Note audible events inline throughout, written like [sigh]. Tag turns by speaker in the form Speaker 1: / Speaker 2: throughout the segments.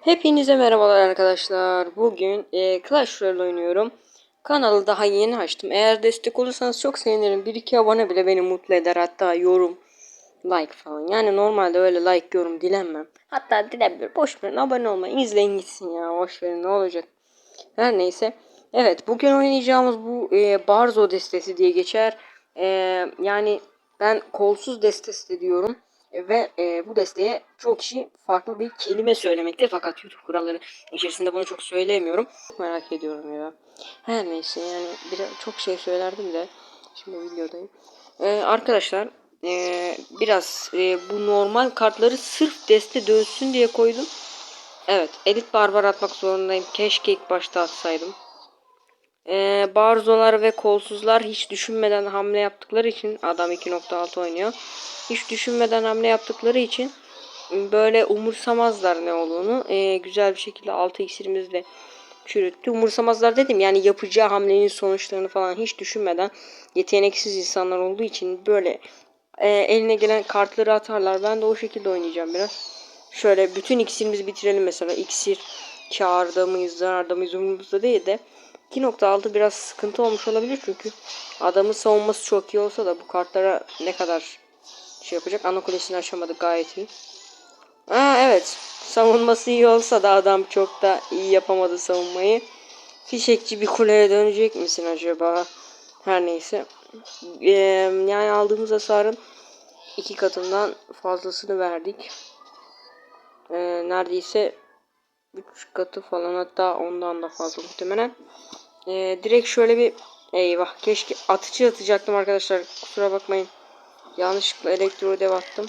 Speaker 1: Hepinize merhabalar arkadaşlar. Bugün e, Clash Royale oynuyorum. Kanalı daha yeni açtım. Eğer destek olursanız çok sevinirim. 1-2 abone bile beni mutlu eder. Hatta yorum, like falan. Yani normalde öyle like, yorum dilenmem. Hatta dilebilir. Boş verin abone olmayın. İzleyin gitsin ya. Boş verin ne olacak. Her neyse. Evet bugün oynayacağımız bu e, Barzo destesi diye geçer. E, yani ben kolsuz destesi diyorum. Ve e, bu desteğe çok kişi farklı bir kelime söylemekte fakat YouTube kuralları içerisinde bunu çok söyleyemiyorum. Çok merak ediyorum ya. Her neyse yani biraz çok şey söylerdim de şimdi videodayım. E, arkadaşlar e, biraz e, bu normal kartları sırf deste dövsün diye koydum. Evet elit barbar atmak zorundayım. Keşke ilk başta atsaydım. Ee, barzolar ve kolsuzlar hiç düşünmeden hamle yaptıkları için adam 2.6 oynuyor. Hiç düşünmeden hamle yaptıkları için böyle umursamazlar ne olduğunu. Ee, güzel bir şekilde 6 iksirimizle çürüttü. Umursamazlar dedim yani yapacağı hamlenin sonuçlarını falan hiç düşünmeden yeteneksiz insanlar olduğu için böyle e, eline gelen kartları atarlar. Ben de o şekilde oynayacağım biraz. Şöyle bütün iksirimizi bitirelim mesela. İksir karda mıyız, zararda mıyız umurumuzda değil de 2.6 biraz sıkıntı olmuş olabilir çünkü adamın savunması çok iyi olsa da bu kartlara ne kadar şey yapacak. Ana kulesini aşamadık gayet iyi. Aa evet. Savunması iyi olsa da adam çok da iyi yapamadı savunmayı. Fişekçi bir kuleye dönecek misin acaba? Her neyse. Ee, yani aldığımız hasarın iki katından fazlasını verdik. Ee, neredeyse 3 katı falan hatta ondan da fazla muhtemelen. Ee, direkt şöyle bir eyvah keşke atıcı atacaktım arkadaşlar kusura bakmayın. Yanlışlıkla elektro dev attım.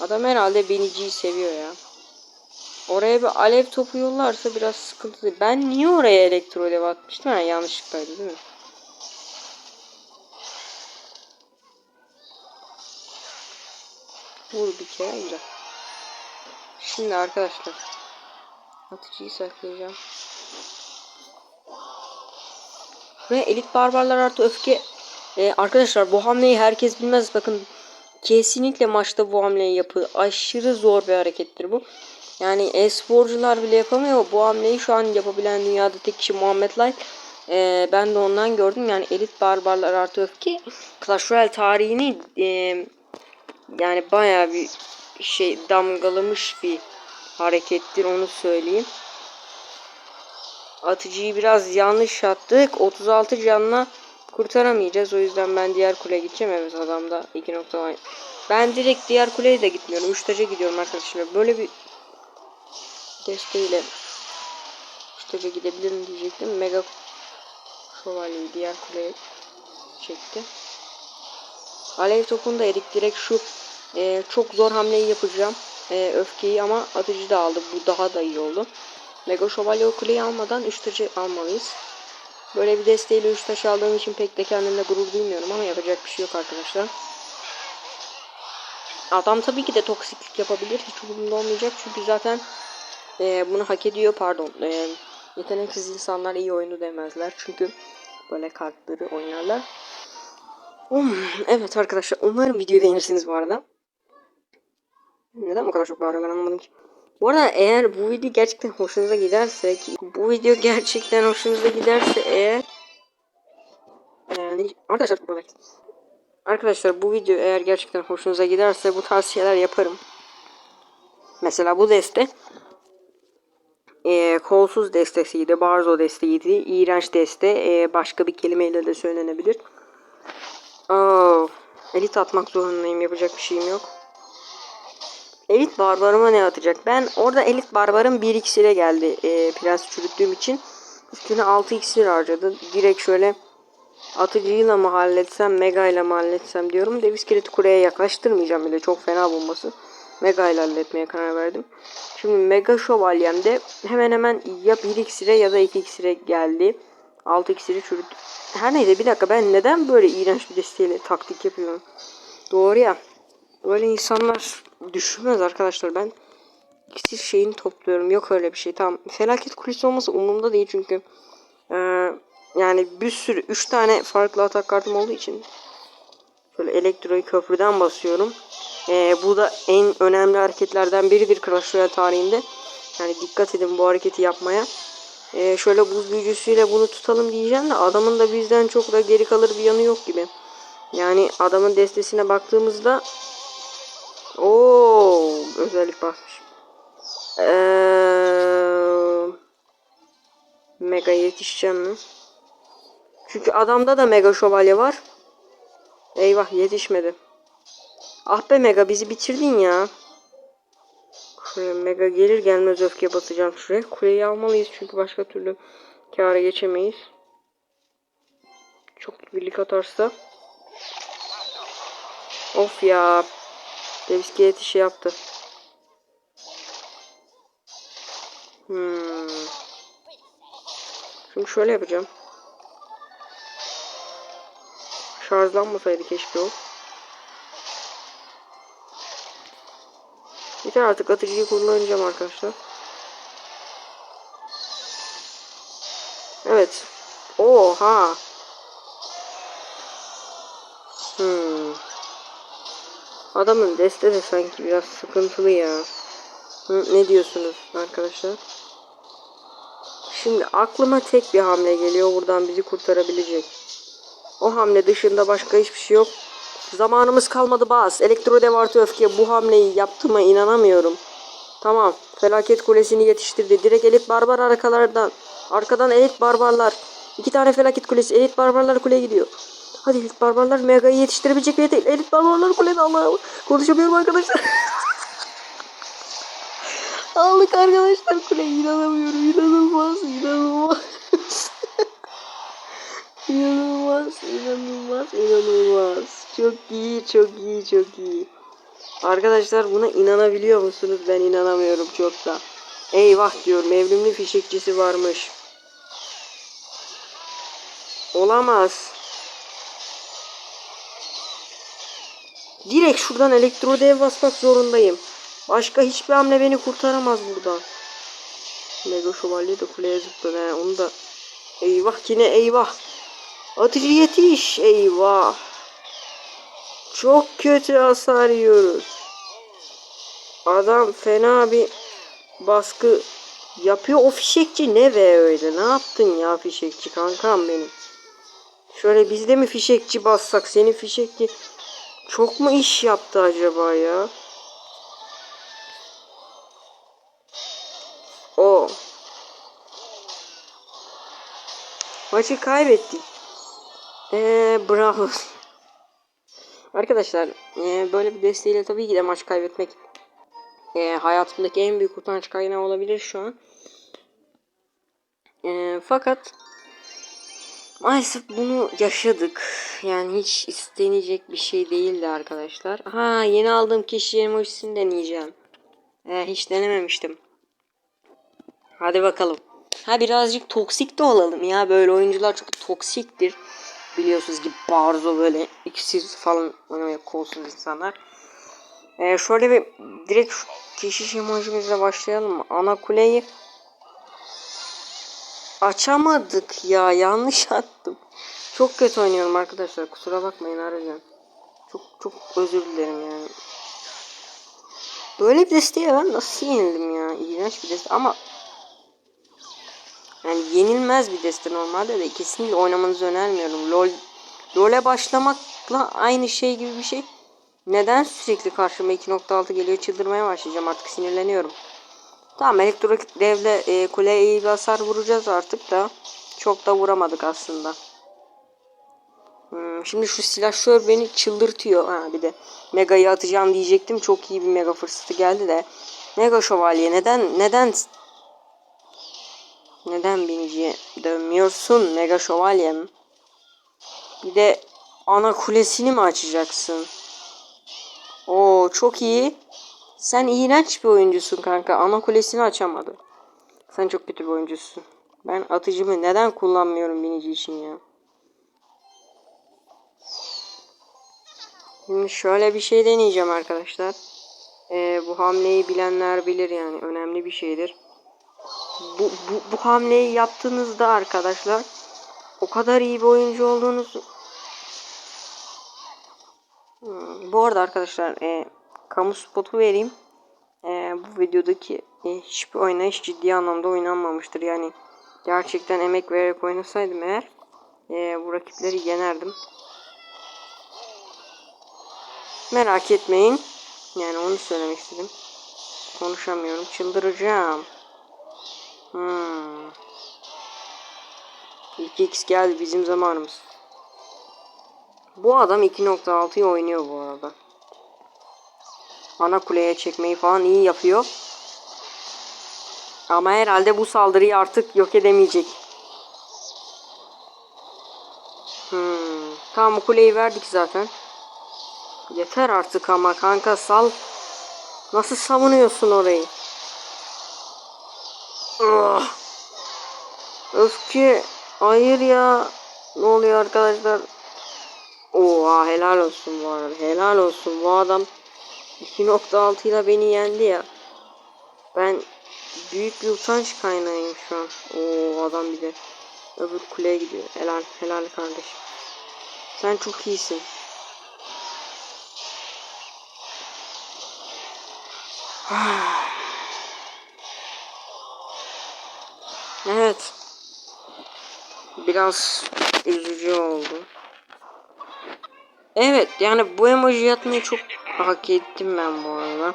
Speaker 1: Adam herhalde biniciyi seviyor ya. Oraya bir alev topu yollarsa biraz sıkıntı. Ben niye oraya elektro dev atmıştım? Ha, yanlışlıklaydı değil mi? Vur bir kere güzel. Şimdi arkadaşlar atıcıyı saklayacağım. Ve elit barbarlar artı öfke. Ee, arkadaşlar bu hamleyi herkes bilmez. Bakın kesinlikle maçta bu hamleyi yapı. Aşırı zor bir harekettir bu. Yani e-sporcular bile yapamıyor. Bu hamleyi şu an yapabilen dünyada tek kişi Muhammed Light. Ee, ben de ondan gördüm. Yani elit barbarlar artı öfke. Clash Royale tarihini e, yani bayağı bir şey damgalamış bir harekettir onu söyleyeyim. Atıcıyı biraz yanlış attık. 36 canla kurtaramayacağız. O yüzden ben diğer kule gideceğim. Evet adamda 2 nokta. Ben direkt diğer kuleye de gitmiyorum. 3 taca gidiyorum arkadaşlar. Böyle bir desteğiyle 3 taca gidebilirim diyecektim. Mega şövalyeyi diğer kuleye çekti. Alev topunu da edik. Direkt şu e, çok zor hamleyi yapacağım. E, öfkeyi ama atıcı da aldı. Bu daha da iyi oldu. Mega Şövalye kuleyi almadan 3 taşı almalıyız. Böyle bir desteğiyle 3 taş aldığım için pek de kendimle gurur duymuyorum ama yapacak bir şey yok arkadaşlar. Adam tabii ki de toksiklik yapabilir. Hiç umurumda olmayacak çünkü zaten e, bunu hak ediyor pardon. E, yeteneksiz insanlar iyi oyunu demezler. Çünkü böyle kartları oynarlar. Um, evet arkadaşlar umarım videoyu beğenirsiniz bu arada. Neden bu kadar çok bağırıyorlar anlamadım ki. Bu arada eğer bu video gerçekten hoşunuza giderse ki bu video gerçekten hoşunuza giderse eğer yani arkadaşlar Arkadaşlar bu video eğer gerçekten hoşunuza giderse bu tarz şeyler yaparım. Mesela bu deste e, kolsuz destesiydi, barzo desteğiydi, iğrenç deste, e, başka bir kelimeyle de söylenebilir. Oh, elit atmak zorundayım, yapacak bir şeyim yok. Elit barbarıma ne atacak? Ben orada elit barbarım 1 iksire geldi. E, prens çürüttüğüm için. Üstüne 6 iksir harcadı. Direkt şöyle atıcıyla mı halletsem, mega ile mi halletsem diyorum. Dev iskeleti kuleye yaklaştırmayacağım bile. Çok fena bulması. Mega ile halletmeye karar verdim. Şimdi mega şövalyemde hemen hemen ya 1 iksire ya da 2 iksire geldi. 6 iksiri çürüttü. Her neyse bir dakika ben neden böyle iğrenç bir desteğiyle taktik yapıyorum? Doğru ya. Böyle insanlar düşünmez arkadaşlar. Ben iksir şeyini topluyorum. Yok öyle bir şey. Tamam. Felaket kulesi olması umurumda değil çünkü ee, yani bir sürü 3 tane farklı atak kartım olduğu için şöyle elektroyu köprüden basıyorum. Ee, bu da en önemli hareketlerden biridir Clash Royale tarihinde. Yani dikkat edin bu hareketi yapmaya. Ee, şöyle buz büyücüsüyle bunu tutalım diyeceğim de adamın da bizden çok da geri kalır bir yanı yok gibi. Yani adamın destesine baktığımızda o özellik basmış. Ee, mega yetişeceğim mi? Çünkü adamda da mega şövalye var. Eyvah yetişmedi. Ah be mega bizi bitirdin ya. Şuraya mega gelir gelmez öfke basacağım şuraya. Kuleyi almalıyız çünkü başka türlü kâra geçemeyiz. Çok birlik atarsa. Of ya. Deviski yetişi yaptı. Hmm. Şimdi şöyle yapacağım. Şarjlanmasaydı keşke o. Yeter artık atıcıyı kullanacağım arkadaşlar. Evet. Oha. Hmm. Adamın deste de sanki biraz sıkıntılı ya. Hı, ne diyorsunuz arkadaşlar? Şimdi aklıma tek bir hamle geliyor buradan bizi kurtarabilecek. O hamle dışında başka hiçbir şey yok. Zamanımız kalmadı bas. Elektro dev artı öfke bu hamleyi yaptığıma inanamıyorum. Tamam. Felaket kulesini yetiştirdi. Direkt elit barbar arkalardan. Arkadan elit barbarlar. İki tane felaket kulesi. Elit barbarlar kuleye gidiyor. Hadi elit barbarlar megayı yetiştirebilecek mi? Elit barbarlar kulede Allah'ım. Konuşamıyorum arkadaşlar. [laughs] Aldık arkadaşlar kuleyi inanamıyorum. İnanılmaz inanılmaz. [laughs] İnanılmaz, inanılmaz, inanılmaz. Çok iyi, çok iyi, çok iyi. Arkadaşlar buna inanabiliyor musunuz? Ben inanamıyorum çok da. Eyvah diyorum, evrimli fişekçisi varmış. Olamaz. Direkt şuradan elektro dev basmak zorundayım. Başka hiçbir hamle beni kurtaramaz buradan. Mega şövalye de kuleye zıpladı. He. Onu da eyvah yine eyvah. Atıcı yetiş. Eyvah. Çok kötü hasar yiyoruz. Adam fena bir baskı yapıyor. O fişekçi ne ve öyle? Ne yaptın ya fişekçi kankam benim? Şöyle biz de mi fişekçi bassak? Senin fişekçi çok mu iş yaptı acaba ya? O. Maçı kaybettik. Eee bravo. Arkadaşlar e, böyle bir desteğiyle tabii ki de maç kaybetmek e, hayatımdaki en büyük utanç kaynağı olabilir şu an. E, fakat maalesef bunu yaşadık. Yani hiç istenecek bir şey değildi arkadaşlar. Ha yeni aldığım kişi emojisini deneyeceğim. E, hiç denememiştim. Hadi bakalım. Ha birazcık toksik de olalım ya. Böyle oyuncular çok toksiktir. Biliyorsunuz ki Barzo böyle iksiz falan oynamaya kolsuz insanlar. Ee, şöyle bir direkt şu keşiş emojimizle başlayalım? Ana kuleyi açamadık ya. Yanlış attım. Çok kötü oynuyorum arkadaşlar. Kusura bakmayın harbiden. Çok çok özür dilerim yani. Böyle bir desteğe ben nasıl yenildim ya? İğrenç bir deste ama yani yenilmez bir deste normalde de kesinlikle oynamanızı önermiyorum. LoL LoL'e başlamakla aynı şey gibi bir şey. Neden sürekli karşıma 2.6 geliyor çıldırmaya başlayacağım artık sinirleniyorum. Tamam elektrik devle e, kuleye iyi bir hasar vuracağız artık da çok da vuramadık aslında. Hmm, şimdi şu silahşör beni çıldırtıyor. Ha bir de mega'yı atacağım diyecektim. Çok iyi bir mega fırsatı geldi de. Mega şövalye neden neden neden biniciye dönmüyorsun mega şövalyem? Bir de ana kulesini mi açacaksın? Oo çok iyi. Sen iğrenç bir oyuncusun kanka. Ana kulesini açamadı. Sen çok kötü bir oyuncusun. Ben atıcımı neden kullanmıyorum binici için ya? Şimdi şöyle bir şey deneyeceğim arkadaşlar. Ee, bu hamleyi bilenler bilir yani önemli bir şeydir. Bu, bu, bu hamleyi yaptığınızda arkadaşlar o kadar iyi bir oyuncu olduğunuz Hmm, bu arada arkadaşlar e, kamu spotu vereyim. E, bu videodaki e, hiçbir oynayış ciddi anlamda oynanmamıştır. Yani gerçekten emek vererek oynasaydım eğer e, bu rakipleri yenerdim. Merak etmeyin. Yani onu söylemek istedim. Konuşamıyorum. Çıldıracağım. Hmm. 2x geldi bizim zamanımız. Bu adam 2.6'yı oynuyor bu arada. Ana kuleye çekmeyi falan iyi yapıyor. Ama herhalde bu saldırıyı artık yok edemeyecek. Hmm. Tamam kuleyi verdik zaten. Yeter artık ama kanka sal. Nasıl savunuyorsun orayı? Ah. Öfke. Hayır ya. Ne oluyor arkadaşlar? Oha helal olsun bu arada. Helal olsun bu adam 2.6 ile beni yendi ya. Ben büyük bir utanç kaynağıyım şu an. Oo adam bir de öbür kuleye gidiyor. Helal helal kardeşim. Sen çok iyisin. [sighs] Evet. Biraz üzücü oldu. Evet yani bu emoji yatmayı çok hak ettim ben bu arada.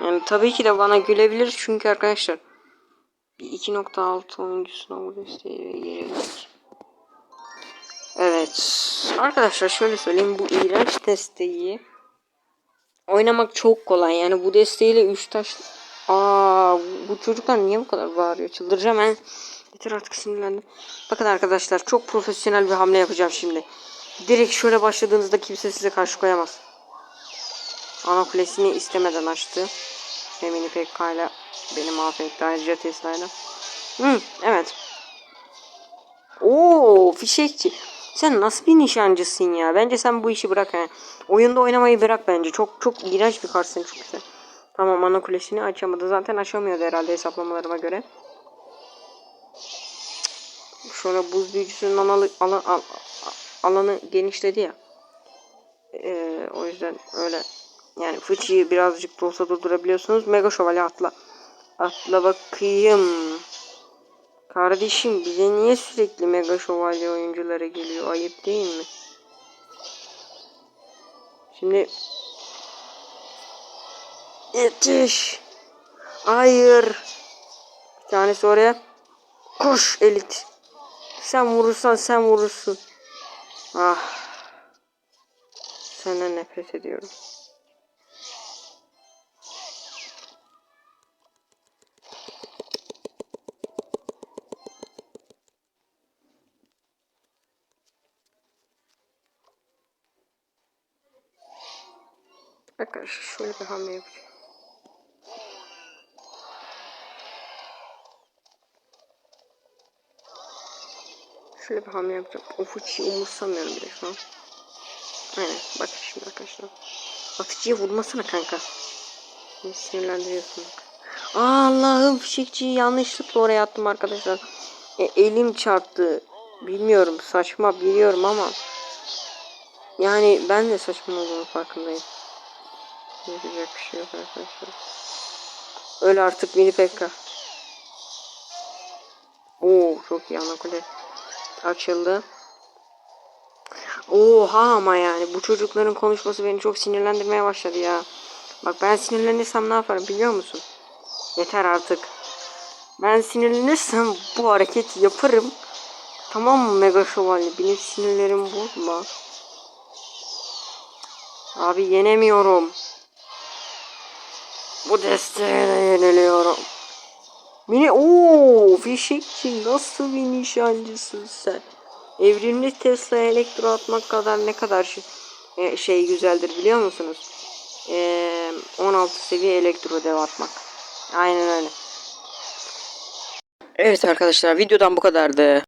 Speaker 1: Yani tabii ki de bana gülebilir çünkü arkadaşlar bir 2.6 oyuncusuna bu desteği gelebilir. Evet. Arkadaşlar şöyle söyleyeyim bu iğrenç desteği oynamak çok kolay. Yani bu desteğiyle 3 taş Aa bu çocuklar niye bu kadar bağırıyor? Çıldıracağım ben yeter artık sinirlendim. Bakın arkadaşlar çok profesyonel bir hamle yapacağım şimdi. Direkt şöyle başladığınızda kimse size karşı koyamaz ana kulesini istemeden açtı Femini Pekka ile beni mahvetti ayrıca Tesla'yla Hı, evet Oo fişekçi sen nasıl bir nişancısın ya? Bence sen bu işi bırak he. Oyunda oynamayı bırak bence. Çok çok iğrenç bir çok güzel. Tamam ana kulesini açamadı. Zaten açamıyordu herhalde hesaplamalarıma göre. Şöyle buz büyücüsünün alanı, alan, al, alanı genişledi ya. Ee, o yüzden öyle yani fıçıyı birazcık da olsa durdurabiliyorsunuz. Mega şövalye atla. Atla bakayım. Kardeşim bize niye sürekli mega şövalye oyunculara geliyor? Ayıp değil mi? Şimdi yetiş. Hayır. Bir tanesi oraya. Koş elit. Sen vurursan sen vurursun. Ah. Senden nefret ediyorum. Arkadaşlar şöyle bir hamle yapacağım. Şöyle bir hamle yapacağım. O fıçıyı umursamıyorum bile şu an. Aynen bak şimdi arkadaşlar. Atıcıya vurmasana kanka. Beni sinirlendiriyorsun Allah'ım fişekçiyi yanlışlıkla oraya attım arkadaşlar. E, elim çarptı. Bilmiyorum saçma biliyorum ama. Yani ben de saçma olduğunu farkındayım. Şey yok arkadaşlar. Öyle artık mini pekka. Oo çok iyi ana kule. Açıldı. Oha ama yani bu çocukların konuşması beni çok sinirlendirmeye başladı ya. Bak ben sinirlenirsem ne yaparım biliyor musun? Yeter artık. Ben sinirlenirsem bu hareketi yaparım. Tamam mı Mega Şövalye? Benim sinirlerim bozma. Abi yenemiyorum. Bu desteğe yeniliyorum. Mini ooo fişekçi nasıl bir nişancısın sen? Evrimli Tesla elektro atmak kadar ne kadar şey, şey güzeldir biliyor musunuz? E, 16 seviye elektro dev atmak. Aynen öyle. Evet arkadaşlar videodan bu kadardı.